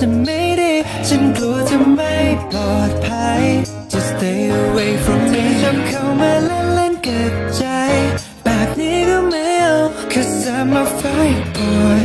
จะไม่ดีฉันกลัวจะไม่ปลอดภัย Just stay away from me ชอบเข้ามาเล่นเล่นเก็บใจ แบบนี้ก็ไม่เอา Cause I'm a fight boy